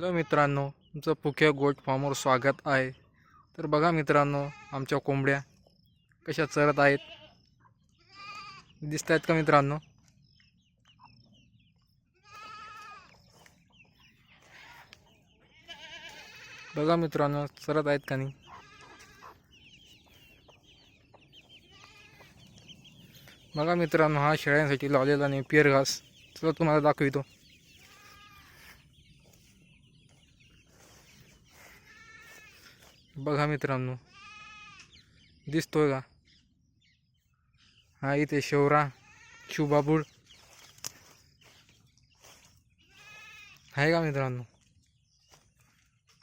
Hello मित्रांनो तुमचं पुख्या गोट फार्मवर स्वागत आहे. तर बघा मित्रांनो आमच्या कोंबड्या कशा चरत आहेत. दिसत आहेत का मित्रांनो? बघा मित्रांनो चरत आहेत का नाही? बघा मित्रांनो हा शेळ्यांसाठी लावलेला नाही पिअर घास. चला तुम्हाला दाखवितो. बघा मित्रांनो. दिसतोय का? हा इथे शेवरा शिवबाबूळ आहे का मित्रांनो?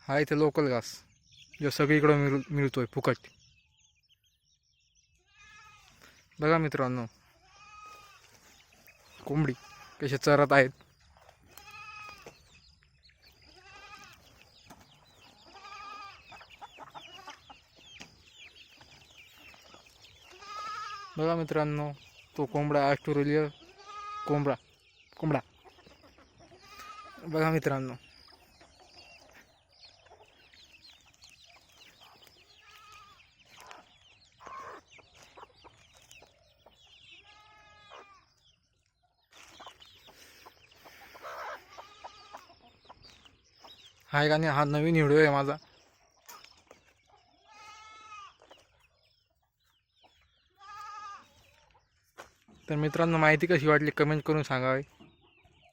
हा इथे लोकल घास जो सगळीकडं मिळ मिळतोय फुकट. बघा मित्रांनो. कोंबडी कसे चरत आहेत. बघा मित्रांनो तो कोंबडा ऑस्ट्रेलिया कोंबडा कोंबडा. बघा मित्रांनो. हाय का नाही हा नवीन व्हिडिओ आहे माझा. तर मित्रांनो माहिती कशी वाटली कमेंट करून सांगावे.